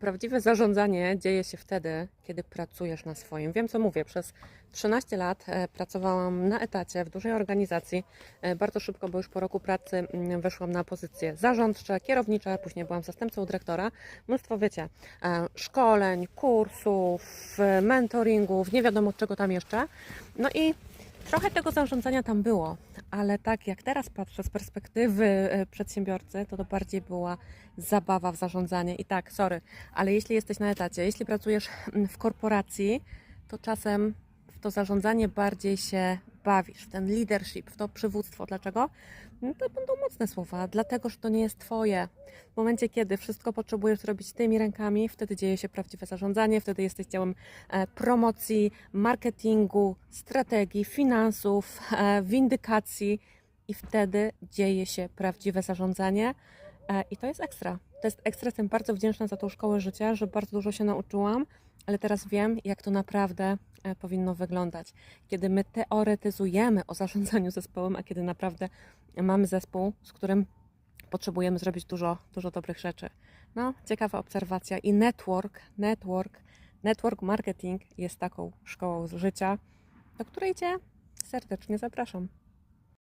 Prawdziwe zarządzanie dzieje się wtedy, kiedy pracujesz na swoim. Wiem, co mówię. Przez 13 lat e, pracowałam na etacie w dużej organizacji. E, Bardzo szybko, bo już po roku pracy mm, weszłam na pozycje zarządcze, kierownicze, później byłam zastępcą dyrektora. Mnóstwo, wiecie, e, szkoleń, kursów, mentoringów, nie wiadomo czego tam jeszcze. No i Trochę tego zarządzania tam było, ale tak jak teraz patrzę z perspektywy e, przedsiębiorcy, to to bardziej była zabawa w zarządzanie. I tak, sorry, ale jeśli jesteś na etacie, jeśli pracujesz mm, w korporacji, to czasem w to zarządzanie bardziej się bawisz, w ten leadership, w to przywództwo. Dlaczego? No to będą mocne słowa, dlatego, że to nie jest Twoje. W momencie, kiedy wszystko potrzebujesz zrobić tymi rękami, wtedy dzieje się prawdziwe zarządzanie, wtedy jesteś działem e, promocji, marketingu, strategii, finansów, e, windykacji i wtedy dzieje się prawdziwe zarządzanie e, i to jest ekstra. To jest ekstra, jestem bardzo wdzięczna za tą szkołę życia, że bardzo dużo się nauczyłam, ale teraz wiem, jak to naprawdę powinno wyglądać. Kiedy my teoretyzujemy o zarządzaniu zespołem, a kiedy naprawdę mamy zespół, z którym potrzebujemy zrobić dużo, dużo dobrych rzeczy. No, ciekawa obserwacja i network, network, network marketing jest taką szkołą życia, do której Cię serdecznie zapraszam.